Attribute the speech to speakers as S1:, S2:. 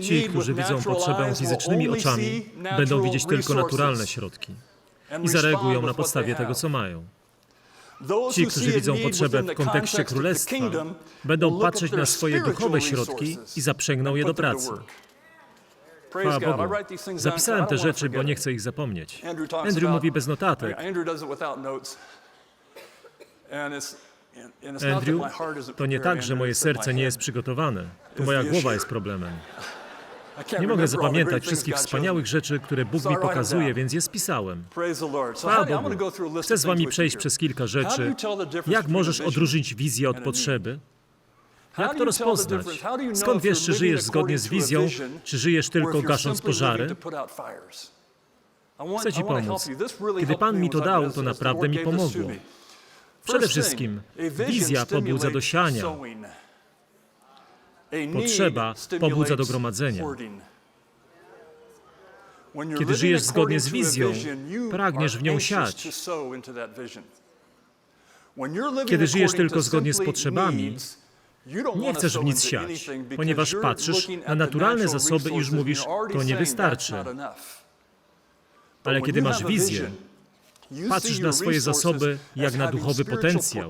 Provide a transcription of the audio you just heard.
S1: Ci, którzy widzą potrzebę fizycznymi oczami, będą widzieć tylko naturalne środki i zareagują na podstawie tego, co mają. Ci, którzy widzą potrzebę w kontekście królestwa, będą patrzeć na swoje duchowe środki i zaprzęgną je do pracy. Chwała Bogu. Zapisałem te rzeczy, bo nie chcę ich zapomnieć. Andrew mówi bez notatek. Andrew, to nie tak, że moje serce nie jest przygotowane. To moja głowa jest problemem. Nie mogę zapamiętać wszystkich wspaniałych rzeczy, które Bóg mi pokazuje, więc je spisałem. Chwała Bogu. Chcę z Wami przejść przez kilka rzeczy. Jak możesz odróżnić wizję od potrzeby? Jak to rozpoznać? Skąd wiesz, czy żyjesz zgodnie z wizją, czy żyjesz tylko gasząc pożary? Chcę Ci pomóc. Kiedy Pan mi to dał, to naprawdę mi pomogło. Przede wszystkim wizja pobudza do siania, potrzeba pobudza do gromadzenia.
S2: Kiedy żyjesz zgodnie z wizją, pragniesz w nią siać.
S1: Kiedy żyjesz tylko zgodnie z potrzebami, nie chcesz w nic siać, ponieważ patrzysz na naturalne zasoby i już mówisz, to nie wystarczy. Ale kiedy masz wizję, patrzysz na swoje zasoby jak na duchowy potencjał.